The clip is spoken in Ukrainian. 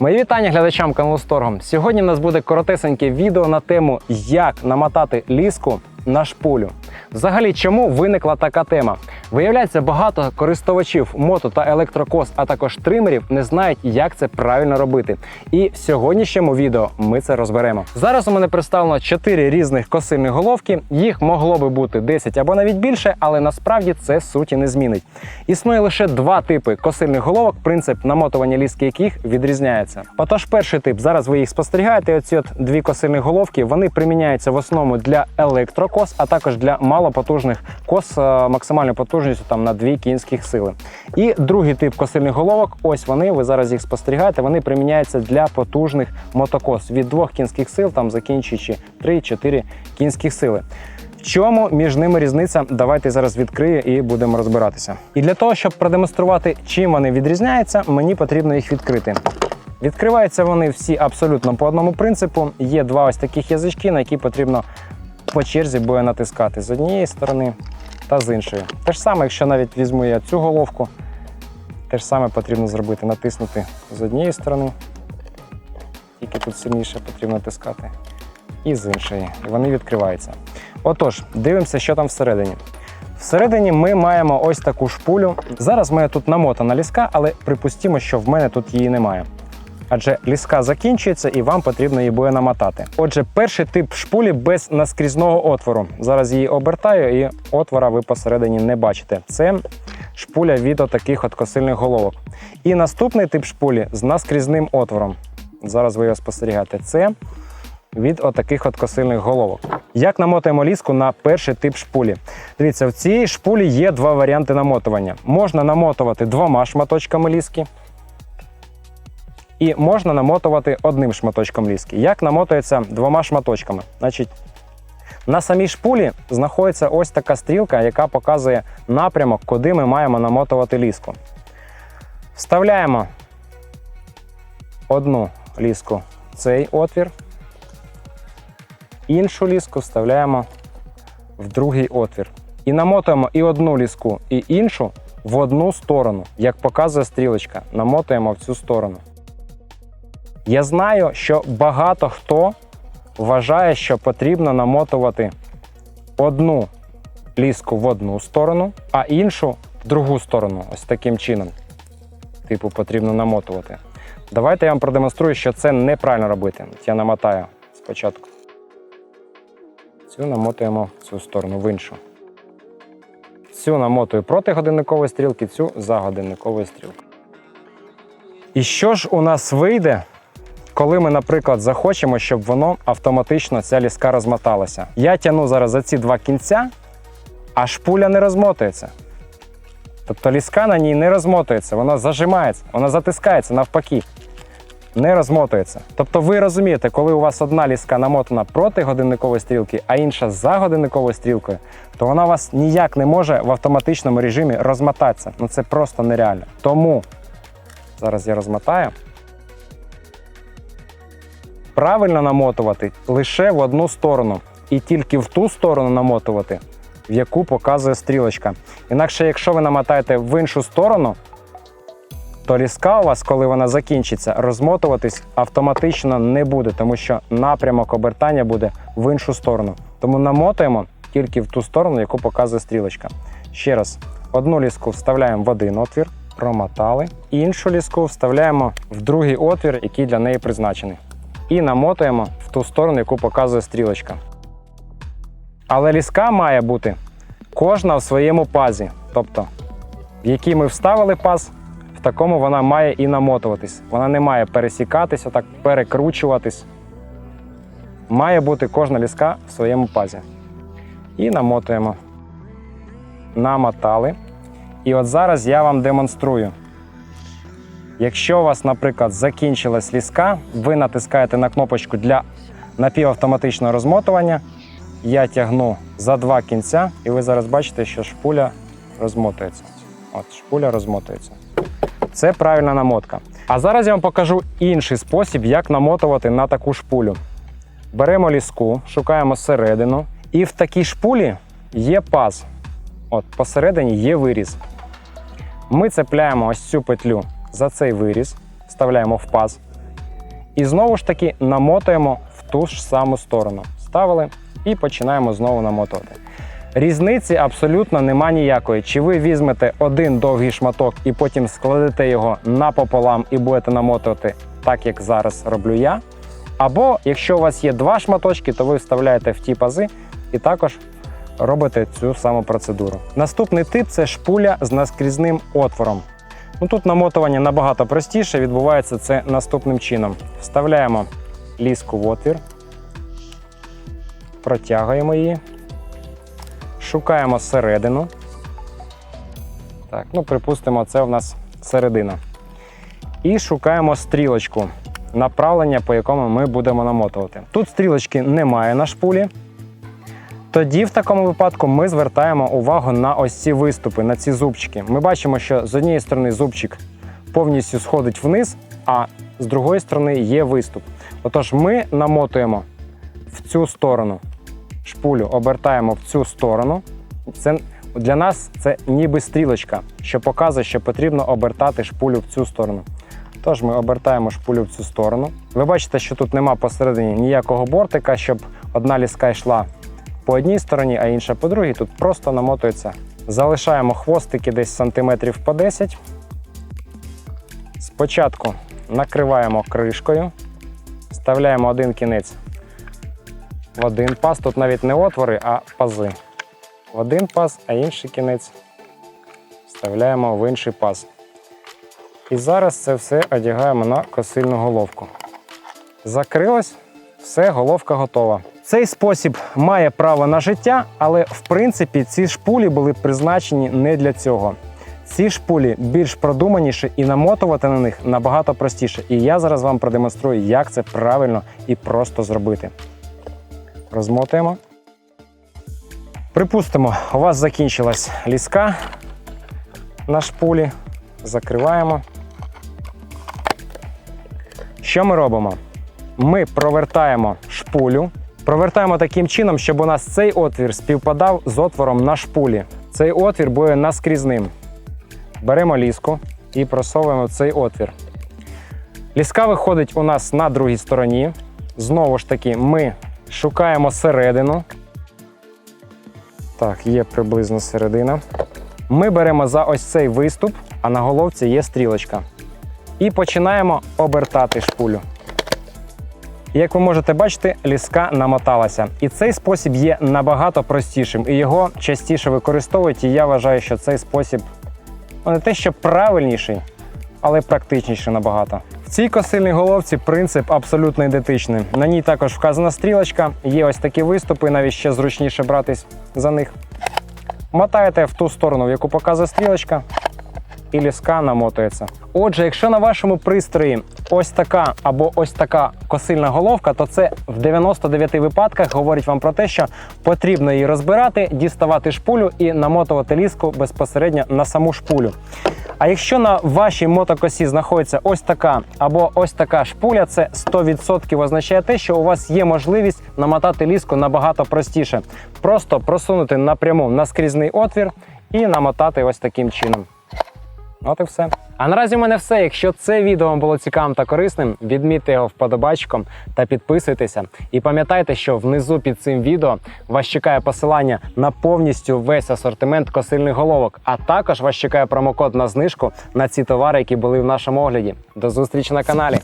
Мої вітання глядачам каналу Сторгом. Сьогодні в нас буде коротесеньке відео на тему, як намотати ліску на шпулю. Взагалі, чому виникла така тема? Виявляється, багато користувачів мото та електрокос, а також тримерів не знають, як це правильно робити. І в сьогоднішньому відео ми це розберемо. Зараз у мене представлено 4 різних косильних головки. Їх могло би бути 10 або навіть більше, але насправді це суті не змінить. Існує лише два типи косильних головок, принцип намотування ліски яких відрізняється. Отож, перший тип зараз ви їх спостерігаєте. Оці от дві косильні головки вони приміняються в основному для електрокос, а також для малопотужних кос е, максимальною потужністю там на 2 кінських сили. І другий тип косильних головок, ось вони, ви зараз їх спостерігаєте, вони приміняються для потужних мотокос від 2 кінських сил, там закінчуючи 3-4 кінських сили. В чому між ними різниця? Давайте зараз відкрию і будемо розбиратися. І для того, щоб продемонструвати, чим вони відрізняються, мені потрібно їх відкрити. Відкриваються вони всі абсолютно по одному принципу. Є два ось таких язички, на які потрібно по черзі буде натискати з однієї сторони та з іншої. Те ж саме, якщо навіть візьму я цю головку, те ж саме потрібно зробити, натиснути з однієї сторони, тільки тут сильніше потрібно натискати, і з іншої. І вони відкриваються. Отож, дивимося, що там всередині. Всередині ми маємо ось таку шпулю. Зараз в мене тут намотана ліска, але припустімо, що в мене тут її немає. Адже ліска закінчується і вам потрібно її буде намотати. Отже, перший тип шпулі без наскрізного отвору. Зараз її обертаю і отвора ви посередині не бачите. Це шпуля від отаких от косильних головок. І наступний тип шпулі з наскрізним отвором. Зараз ви його спостерігаєте. Це від отаких от косильних головок. Як намотуємо ліску на перший тип шпулі? Дивіться, в цій шпулі є два варіанти намотування. Можна намотувати двома шматочками ліски. І можна намотувати одним шматочком ліски. Як намотується двома шматочками? Значить, на самій шпулі знаходиться ось така стрілка, яка показує напрямок, куди ми маємо намотувати ліску. Вставляємо одну ліску в цей отвір, іншу ліску вставляємо в другий отвір. І намотуємо і одну ліску, і іншу в одну сторону, як показує стрілочка. Намотуємо в цю сторону. Я знаю, що багато хто вважає, що потрібно намотувати одну ліску в одну сторону, а іншу в другу сторону. Ось таким чином. Типу, потрібно намотувати. Давайте я вам продемонструю, що це неправильно робити. Я намотаю спочатку. Цю намотуємо в цю сторону, в іншу. Цю намотую проти годинникової стрілки, цю за годинниковою стрілкою. І що ж у нас вийде, коли ми, наприклад, захочемо, щоб воно автоматично ця ліска розмоталася? Я тягну зараз за ці два кінця, а шпуля не розмотується. Тобто ліска на ній не розмотується, вона зажимається, вона затискається навпаки. Не розмотується. Тобто ви розумієте, коли у вас одна ліска намотана проти годинникової стрілки, а інша за годинниковою стрілкою, то вона у вас ніяк не може в автоматичному режимі розмотатися. Ну це просто нереально. Тому зараз я розмотаю. Правильно намотувати лише в одну сторону і тільки в ту сторону намотувати, в яку показує стрілочка. Інакше, якщо ви намотаєте в іншу сторону, то ліска у вас, коли вона закінчиться, розмотуватись автоматично не буде, тому що напрямок обертання буде в іншу сторону. Тому намотуємо тільки в ту сторону, яку показує стрілочка. Ще раз, одну ліску вставляємо в один отвір, промотали, іншу ліску вставляємо в другий отвір, який для неї призначений. І намотуємо в ту сторону, яку показує стрілочка. Але ліска має бути кожна в своєму пазі. Тобто, в який ми вставили паз, в такому вона має і намотуватись. Вона не має пересікатися, так перекручуватись. Має бути кожна ліска в своєму пазі. І намотуємо. Намотали. І от зараз я вам демонструю. Якщо у вас, наприклад, закінчилась ліска, ви натискаєте на кнопочку для напівавтоматичного розмотування. Я тягну за два кінця, і ви зараз бачите, що шпуля розмотується. От шпуля розмотується. Це правильна намотка. А зараз я вам покажу інший спосіб, як намотувати на таку шпулю. Беремо ліску, шукаємо середину, і в такій шпулі є паз. От посередині є виріз. Ми цепляємо ось цю петлю за цей виріз, вставляємо в паз. І знову ж таки намотуємо в ту ж саму сторону. Ставили і починаємо знову намотувати. Різниці абсолютно нема ніякої. Чи ви візьмете один довгий шматок і потім складете його напополам і будете намотувати так, як зараз роблю я. Або якщо у вас є два шматочки, то ви вставляєте в ті пази і також робите цю саму процедуру. Наступний тип це шпуля з наскрізним отвором. Ну, тут намотування набагато простіше, відбувається це наступним чином. Вставляємо ліску в отвір, протягуємо її, шукаємо середину. Так, ну, припустимо, це у нас середина. І шукаємо стрілочку, направлення, по якому ми будемо намотувати. Тут стрілочки немає на шпулі. Тоді в такому випадку ми звертаємо увагу на ось ці виступи, на ці зубчики. Ми бачимо, що з однієї сторони зубчик повністю сходить вниз, а з другої сторони є виступ. Отож, ми намотуємо в цю сторону шпулю, обертаємо в цю сторону. Це для нас це ніби стрілочка, що показує, що потрібно обертати шпулю в цю сторону. Тож ми обертаємо шпулю в цю сторону. Ви бачите, що тут нема посередині ніякого бортика, щоб одна ліска йшла по одній стороні, а інша по другій. Тут просто намотується. Залишаємо хвостики десь сантиметрів по 10. Спочатку накриваємо кришкою, вставляємо один кінець в один паз. Тут навіть не отвори, а пази. В один паз, а інший кінець вставляємо в інший паз. І зараз це все одягаємо на косильну головку. Закрилось, все, головка готова. Цей спосіб має право на життя, але в принципі ці шпулі були призначені не для цього. Ці шпулі більш продуманіші і намотувати на них набагато простіше. І я зараз вам продемонструю, як це правильно і просто зробити. Розмотуємо. Припустимо, у вас закінчилась ліска на шпулі. Закриваємо. Що ми робимо? Ми провертаємо шпулю. Провертаємо таким чином, щоб у нас цей отвір співпадав з отвором на шпулі. Цей отвір буде наскрізним. Беремо ліску і просовуємо цей отвір. Ліска виходить у нас на другій стороні. Знову ж таки, ми шукаємо середину. Так, є приблизно середина. Ми беремо за ось цей виступ, а на головці є стрілочка. І починаємо обертати шпулю. Як ви можете бачити, ліска намоталася. І цей спосіб є набагато простішим. І його частіше використовують. І я вважаю, що цей спосіб ну, не те, що правильніший, але практичніший набагато. В цій косильній головці принцип абсолютно ідентичний. На ній також вказана стрілочка, є ось такі виступи, навіть ще зручніше братись за них. Мотаєте в ту сторону, в яку показує стрілочка, і ліска намотується. Отже, якщо на вашому пристрої ось така або ось така косильна головка, то це в 99 випадках говорить вам про те, що потрібно її розбирати, діставати шпулю і намотувати ліску безпосередньо на саму шпулю. А якщо на вашій мотокосі знаходиться ось така або ось така шпуля, це 100% означає те, що у вас є можливість намотати ліску набагато простіше. Просто просунути напряму наскрізний отвір і намотати ось таким чином. От і все. А наразі в мене все. Якщо це відео вам було цікавим та корисним, відмітьте його вподобачком та підписуйтеся. І пам'ятайте, що внизу під цим відео вас чекає посилання на повністю весь асортимент косильних головок, а також вас чекає промокод на знижку на ці товари, які були в нашому огляді. До зустрічі на каналі.